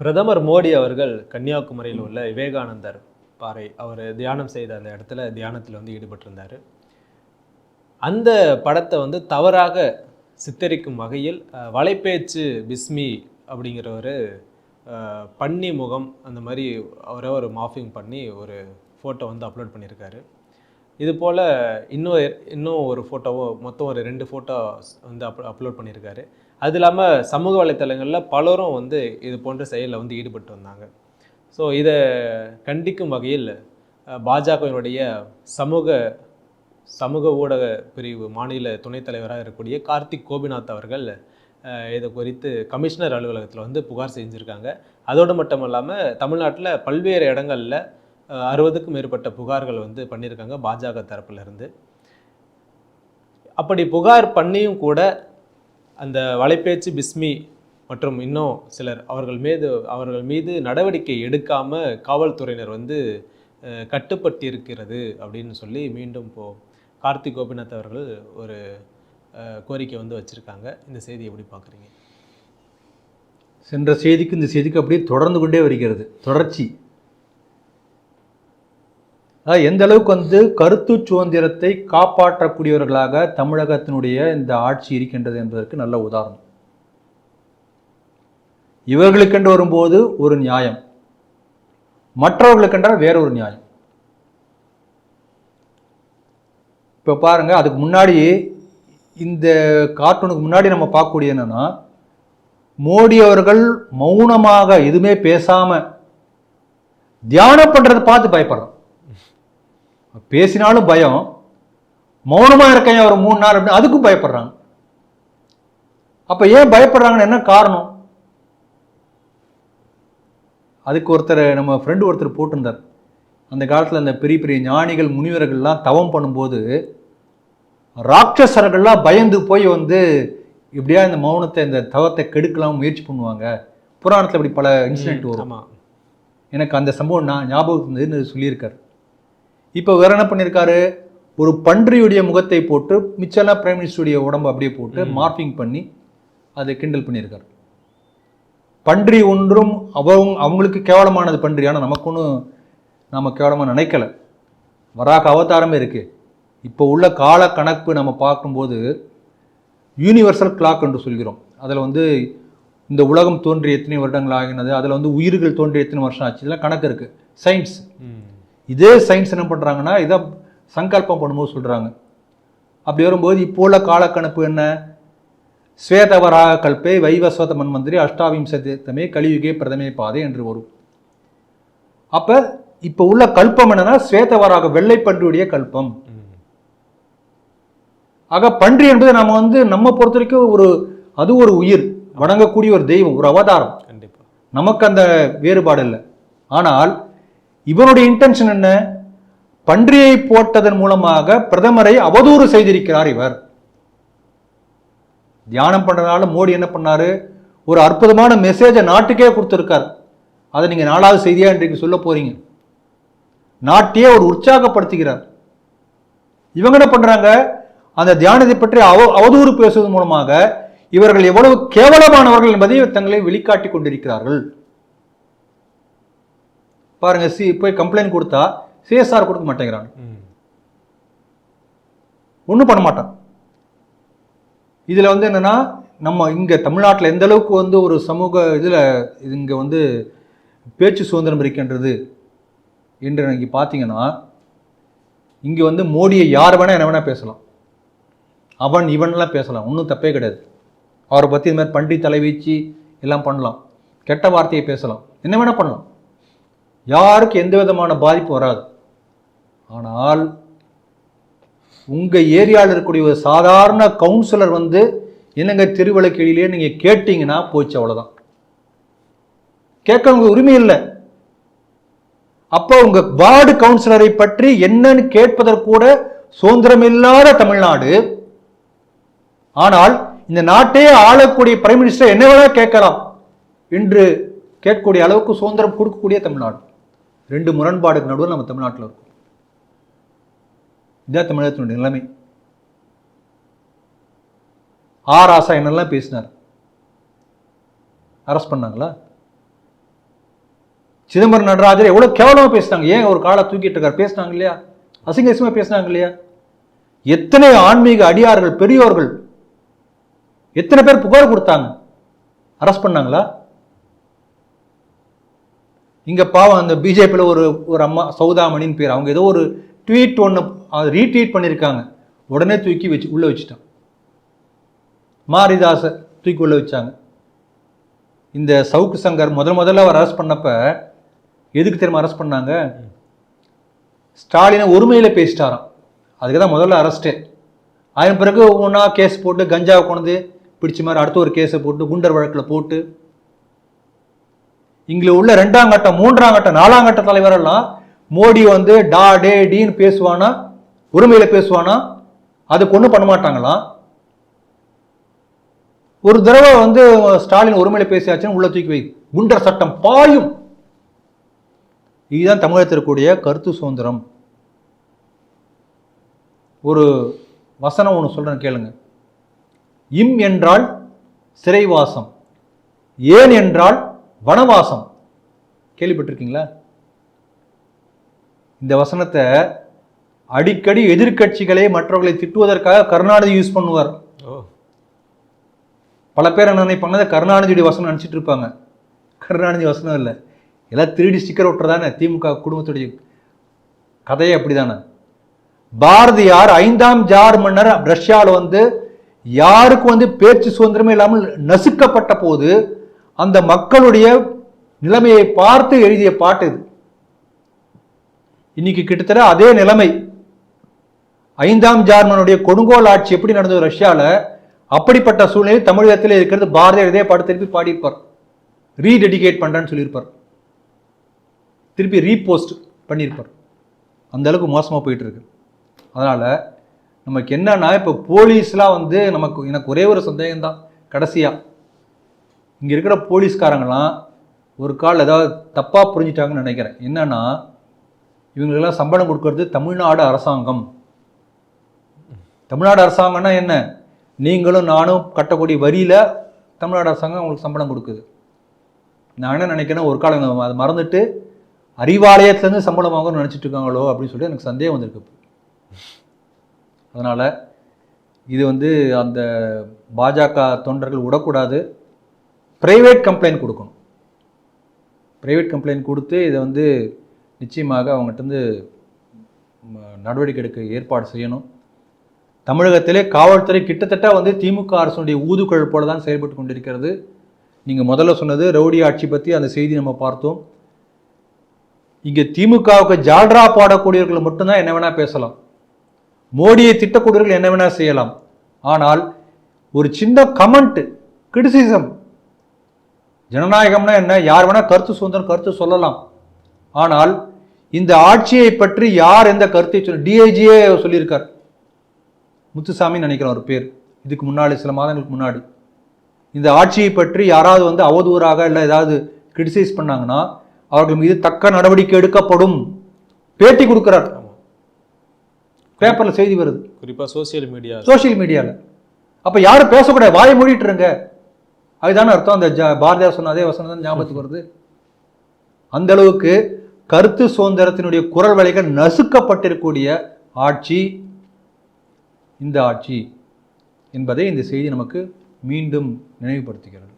பிரதமர் மோடி அவர்கள் கன்னியாகுமரியில் உள்ள விவேகானந்தர் பாறை அவர் தியானம் செய்த அந்த இடத்துல தியானத்தில் வந்து ஈடுபட்டிருந்தார். அந்த படத்தை வந்து தவறாக சித்தரிக்கும் வகையில் வலைப்பேச்சு பிஸ்மி அப்படிங்கிற ஒரு பன்னி முகம் அந்த மாதிரி அவரை ஒரு மாஃபிங் பண்ணி ஒரு ஃபோட்டோ வந்து அப்லோட் பண்ணியிருக்காரு இது போல் இன்னும் இன்னும் ஒரு ஃபோட்டோவோ மொத்தம் ஒரு ரெண்டு ஃபோட்டோ வந்து அப் அப்லோட் பண்ணியிருக்காரு அது இல்லாமல் சமூக வலைத்தளங்களில் பலரும் வந்து இது போன்ற செயலில் வந்து ஈடுபட்டு வந்தாங்க. ஸோ இதை கண்டிக்கும் வகையில் பாஜகவினுடைய சமூக சமூக ஊடக பிரிவு மாநில துணைத் தலைவராக இருக்கக்கூடிய கார்த்திக் கோபிநாத் அவர்கள் இதை குறித்து கமிஷனர் அலுவலகத்தில் வந்து புகார் செஞ்சுருக்காங்க. அதோடு மட்டும் இல்லாமல் தமிழ்நாட்டில் பல்வேறு இடங்களில் அறுபதுக்கும் மேற்பட்ட புகார்கள் வந்து பண்ணியிருக்காங்க பாஜக தரப்புலருந்து அப்படி புகார் பண்ணியும் கூட அந்த வலைப்பேச்சு பிஸ்மி மற்றும் இன்னும் சிலர் அவர்கள் மீது அவர்கள் மீது நடவடிக்கை எடுக்காமல் காவல்துறையினர் வந்து கட்டுப்பட்டிருக்கிறது அப்படின்னு சொல்லி மீண்டும் இப்போ கார்த்திக் கோபிநாத் அவர்கள் ஒரு கோரிக்கை வந்து வச்சுருக்காங்க. இந்த செய்தி எப்படி பார்க்குறீங்க? சென்ற செய்திக்கு இந்த செய்திக்கு அப்படியே தொடர்ந்து கொண்டே வருகிறது. தொடர்ச்சி. எந்த அளவுக்கு வந்து கருத்து சுதந்திரத்தை காப்பாற்றக்கூடியவர்களாக தமிழகத்தினுடைய இந்த ஆட்சி இருக்கின்றது என்பதற்கு நல்ல உதாரணம். இவர்களுக்கென்று வரும்போது ஒரு நியாயம். மற்றவர்களுக்கென்றால் வேற ஒரு நியாயம். இப்போ பாருங்க அதுக்கு முன்னாடி இந்த கார்ட்டூனுக்கு முன்னாடி நம்ம பார்க்கக்கூடிய என்னன்னா மோடி அவர்கள் மௌனமாக எதுவுமே பேசாம தியானம் பண்றதை பார்த்து பயப்படுறோம் பேசினாலும் பயம் மௌனமா இருக்கேன் ஒரு மூணு நாள் அப்படின்னு அதுக்கும் பயப்படுறாங்க. அப்ப ஏன் பயப்படுறாங்கன்னு என்ன காரணம்? அதுக்கு ஒருத்தர் நம்ம ஃப்ரெண்டு ஒருத்தர் போட்டிருந்தார். அந்த காலத்தில் அந்த பெரிய பெரிய ஞானிகள் முனிவர்கள்லாம் தவம் பண்ணும்போது ராட்சசர்கள்லாம் பயந்து போய் வந்து இப்படியா இந்த மௌனத்தை இந்த தவத்தை கெடுக்கலாம் முயற்சி பண்ணுவாங்க. புராணத்தில் இப்படி பல இன்சிடென்ட் வரும். எனக்கு அந்த சம்பவம் நான் இருந்ததுன்னு சொல்லியிருக்காரு. இப்போ வேற என்ன பண்ணியிருக்காரு ஒரு பன்றியுடைய முகத்தை போட்டு மிச்சம்லாம் பிரைம் மினிஸ்டருடைய உடம்பு அப்படியே போட்டு மார்பிங் பண்ணி அதை கிண்டல் பண்ணியிருக்காரு பன்றி ஒன்றும் அவங்க அவங்களுக்கு கேவலமானது பன்றி. ஆனால் நமக்கு ஒன்றும் நாம் கேவலமாக நினைக்கல. வராக அவதாரமே இருக்கு. இப்போ உள்ள கால கணக்கு நம்ம பார்க்கும்போது யூனிவர்சல் கிளாக் என்று சொல்கிறோம். அதில் வந்து இந்த உலகம் தோன்றி எத்தனை வருடங்கள் ஆகினது அதில் வந்து உயிர்கள் தோன்றி எத்தனை வருஷம் ஆச்சு இதெல்லாம் கணக்கு இருக்குது சயின்ஸ் இதே சயின்ஸ் என்ன பண்ணுறாங்கன்னா இதை சங்கல்பம் பண்ணும்போது சொல்கிறாங்க அப்படி வரும்போது இப்போ உள்ள காலக்கணப்பு என்ன? ஸ்வேதவராக கல்பே வைவஸ்வத மன்மந்திரி அஷ்டாவிம்சதமே கலியுகே பிரதமே பாதை என்று வரும். அப்போ இப்போ உள்ள கல்பம் என்னன்னா ஸ்வேதவராக வெள்ளை பன்றியுடைய கல்பம். ஆக பன்றி என்பது நம்ம வந்து நம்ம பொறுத்த வரைக்கும் ஒரு அது ஒரு உயிர் வணங்கக்கூடிய ஒரு தெய்வம் ஒரு அவதாரம். கண்டிப்பாக நமக்கு அந்த வேறுபாடு இல்லை. ஆனால் இவனுடைய இன்டென்ஷன் என்ன? பன்றியை போட்டதன் மூலமாக பிரதமரை அவதூறு செய்திருக்கிறார் இவர். தியானம் பண்ணுறதுனால மோடி என்ன பண்ணாரு? ஒரு அற்புதமான மெசேஜை நாட்டுக்கே கொடுத்துருக்கார். அதை நீங்கள் நாலாவது செய்தியாக இன்றைக்கு சொல்ல போறீங்க. நாட்டையே ஒரு உற்சாகப்படுத்துகிறார். இவங்க என்ன பண்ணுறாங்க அந்த தியானத்தை பற்றி அவ அவதூறு பேசுவதன் மூலமாக இவர்கள் எவ்வளவு கேவலமானவர்கள் என்பதை தங்களை வெளிக்காட்டி கொண்டிருக்கிறார்கள். பாருங்க சி போய் கம்ப்ளைண்ட் கொடுத்தா சிஎஸ்ஆர் கொடுக்க மாட்டேங்கிறாங்க. ஒன்றும் பண்ண மாட்டான். இதில் வந்து என்னன்னா நம்ம இங்கே தமிழ்நாட்டில் எந்த அளவுக்கு வந்து ஒரு சமூக இதில் இங்கே வந்து பேச்சு சுதந்திரம் இருக்கின்றது என்று இன்னைக்கு பார்த்தீங்கன்னா இங்கே வந்து மோடியை யார் வேணால் என்ன வேணால் பேசலாம். அவன் இவன்லாம் பேசலாம். ஒன்றும் தப்பே கிடையாது. அவரை பற்றி இது மாதிரி பண்டி தலைவீச்சு எல்லாம் பண்ணலாம். கெட்ட வார்த்தையை பேசலாம். என்ன வேணால் பண்ணலாம். யாருக்கு எந்த விதமான பாதிப்பும் வராது. ஆனால் உங்கள் ஏரியாவில் இருக்கக்கூடிய ஒரு சாதாரண கவுன்சிலர் வந்து என்னங்க திருவிளக்கெளியிலே நீங்கள் கேட்டீங்கன்னா போச்சு அவ்வளோதான் கேட்க உங்க உரிமை இல்லை. அப்போ உங்கள் வார்டு கவுன்சிலரை பற்றி என்னன்னு கேட்பதற்கூட சுதந்திரம் இல்லாத தமிழ்நாடு. ஆனால் இந்த நாட்டையே ஆளக்கூடிய பிரைம் மினிஸ்டர் என்ன வேணால் கேட்கலாம். என்று கேட்கக்கூடிய அளவுக்கு சுதந்திரம் கொடுக்கக்கூடிய தமிழ்நாடு. ரெண்டு முரண்பாடுக்கு நடுவில் நம்ம தமிழ்நாட்டில் இருக்கோம். இதான் தமிழகத்தினுடைய நிலைமை. ஆர் ஆசா என்னெல்லாம் பேசினார்? அரெஸ்ட் பண்ணாங்களா? சிதம்பரம் நடராஜர் எவ்வளோ கேவலமாக பேசினாங்க. ஏன் ஒரு காலை தூக்கிட்டு இருக்கார்? பேசினாங்க இல்லையா? அசிங்க அசிங்கமாக பேசினாங்க இல்லையா? எத்தனை ஆன்மீக அடியார்கள் பெரியோர்கள் எத்தனை பேர் புகார் கொடுத்தாங்க? அரெஸ்ட் பண்ணாங்களா? இங்கே பாவம் அந்த பிஜேபியில் ஒரு ஒரு அம்மா சௌதாமணின்னு பேர். அவங்க ஏதோ ஒரு ட்வீட் ஒன்று ரீட்வீட் பண்ணியிருக்காங்க உடனே தூக்கி வச்சு உள்ளே வச்சுட்டான். மாரிதாசை தூக்கி உள்ளே வச்சாங்க. இந்த சவுக்கு சங்கர் முதல் முதல்ல அவர் அரெஸ்ட் பண்ணப்ப எதுக்கு தெரியுமா அரெஸ்ட் பண்ணாங்க? ஸ்டாலினை ஒருமையில் பேசிட்டாராம். அதுக்கு தான் முதல்ல அரெஸ்ட்டே அதன் பிறகு ஒவ்வொன்றா கேஸ் போட்டு கஞ்சாவை கொண்டு பிடிச்ச மாதிரி அடுத்த ஒரு கேஸை போட்டு குண்டர் வழக்கில் போட்டு இங்கே உள்ள ரெண்டாம் கட்டம் மூன்றாம் கட்டம் நாலாம் கட்ட தலைவரெல்லாம் மோடி வந்து டா டே டீன்னு பேசுவானா? உரிமையில பேசுவானா? அதுக்கு ஒன்றும் பண்ண மாட்டாங்களாம் ஒரு தடவை வந்து ஸ்டாலின் ஒருமையில பேசியாச்சுன்னு உள்ள தூக்கி வை. குண்டர் சட்டம் பாயும். இதுதான் தமிழகத்தில் கருத்து சுதந்திரம். ஒரு வசனம் ஒன்று சொல்றேன் கேளுங்க. இம் என்றால் சிறைவாசம் ஏன் என்றால் வனவாசம். கேள்விப்பட்டிருக்கீங்களா? இந்த வசனத்தை அடிக்கடி எதிர்க்கட்சிகளை மற்றவர்களை திட்டுவதற்காக கருணாநிதி யூஸ் பண்ணுவார். பல பேர் என்ன நினைப்பாங்க கருணாநிதியுடைய வசனம் நினச்சிட்டு இருப்பாங்க. கருணாநிதி வசனம் இல்லை. எல்லாம் திருடி ஸ்டிக்கர் ஒட்டுறதானே திமுக குடும்பத்துடைய கதையே அப்படிதானே. பாரதியார் ஐந்தாம் ஜார் மன்னர் ரஷ்யாவில் வந்து யாருக்கும் வந்து பேச்சு சுதந்திரமே இல்லாமல் நசுக்கப்பட்ட போது அந்த மக்களுடைய நிலைமையை பார்த்து எழுதிய பாட்டு இது. இன்னைக்கு கிட்டத்தட்ட அதே நிலைமை. ஐந்தாம் ஜார்மனுடைய கொடுங்கோல் ஆட்சி எப்படி நடந்தது ரஷ்யாவில் அப்படிப்பட்ட சூழ்நிலை தமிழகத்தில் இருக்கிறது பாரதியார் இதே பாட்டு திருப்பி பாடியிருப்பார். ரீடெடிகேட் பண்ணுறேன்னு சொல்லியிருப்பார். திருப்பி ரீபோஸ்ட் பண்ணியிருப்பார். அந்த அளவுக்கு மோசமாக போயிட்டு இருக்கு அதனால் நமக்கு என்னன்னா இப்போ போலீஸ்லாம் வந்து நமக்கு எனக்கு ஒரே ஒரு சந்தேகம்தான். கடைசியாக இங்கே இருக்கிற போலீஸ்காரங்களாம் ஒரு கால் ஏதாவது தப்பாக புரிஞ்சிட்டாங்கன்னு நினைக்கிறேன். என்னன்னா இவங்களுக்கெல்லாம் சம்பளம் கொடுக்கறது தமிழ்நாடு அரசாங்கம். தமிழ்நாடு அரசாங்கம்னா என்ன? நீங்களும் நானும் கட்டக்கூடிய வரியில் தமிழ்நாடு அரசாங்கம் உங்களுக்கு சம்பளம் கொடுக்குது. நான் என்ன நினைக்கிறேன் ஒரு காலம் அதை மறந்துட்டு அறிவாலயத்துலேருந்து சம்பளம் வாங்கணும்னு நினச்சிட்டு இருக்காங்களோ அப்படின்னு சொல்லி எனக்கு சந்தேகம் வந்திருக்கு அதனால் இது வந்து அந்த பாஜக தொண்டர்கள் விடக்கூடாது. ப்ரைவேட் கம்ப்ளைண்ட் கொடுக்கணும். ப்ரைவேட் கம்ப்ளைண்ட் கொடுத்து இதை வந்து நிச்சயமாக அவங்ககிட்ட இருந்து நடவடிக்கை எடுக்க ஏற்பாடு செய்யணும். தமிழகத்திலே காவல்துறை கிட்டத்தட்ட வந்து திமுக அரசுடைய ஊதுகுழல் போல தான் செயல்பட்டு கொண்டிருக்கிறது. நீங்கள் முதல்ல சொன்னது ரவுடி ஆட்சி பற்றி அந்த செய்தி நம்ம பார்த்தோம். இங்கே திமுகவுக்கு ஜால்ரா பாடக்கூடியவர்கள் மட்டும்தான் என்ன வேணால் பேசலாம். மோடியை திட்டக்கூடியவர்கள் என்ன வேணால் செய்யலாம். ஆனால் ஒரு சின்ன கமெண்ட் கிரிட்டிசிசம் ஜனநாயகம்னா என்ன? யார் வேணா கருத்து சுதந்திரம் கருத்து சொல்லலாம். ஆனால் இந்த ஆட்சியை பற்றி யார் எந்த கருத்தை சொல்ல டிஐஜியே சொல்லியிருக்கார். முத்துசாமின்னு நினைக்கிறேன் ஒரு பேர். இதுக்கு முன்னாடி சில மாதங்களுக்கு முன்னாடி. இந்த ஆட்சியை பற்றி யாராவது வந்து அவதூறாக இல்லை ஏதாவது கிரிட்டிசைஸ் பண்ணாங்கன்னா அவர்கள் மீது தக்க நடவடிக்கை எடுக்கப்படும். பேட்டி கொடுக்கிறார். பேப்பர்ல செய்தி வருது. குறிப்பா சோசியல் மீடியா. சோஷியல் மீடியால. அப்ப யாரும் பேசக்கூடாது. வாயை மூடிட்டு இருங்க. அதுதானே அர்த்தம். அந்த ஜ- பாரதியார் சொன்ன அதே வசனம் தான் ஞாபகத்துக்கு வருது. அந்த அளவுக்கு கருத்து சுதந்திரத்தினுடைய குரல் வலைகள் நசுக்கப்பட்டிருக்கக்கூடிய ஆட்சி இந்த ஆட்சி என்பதை இந்த செய்தி நமக்கு மீண்டும் நினைவுபடுத்துகிறது.